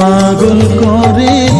পাগল করে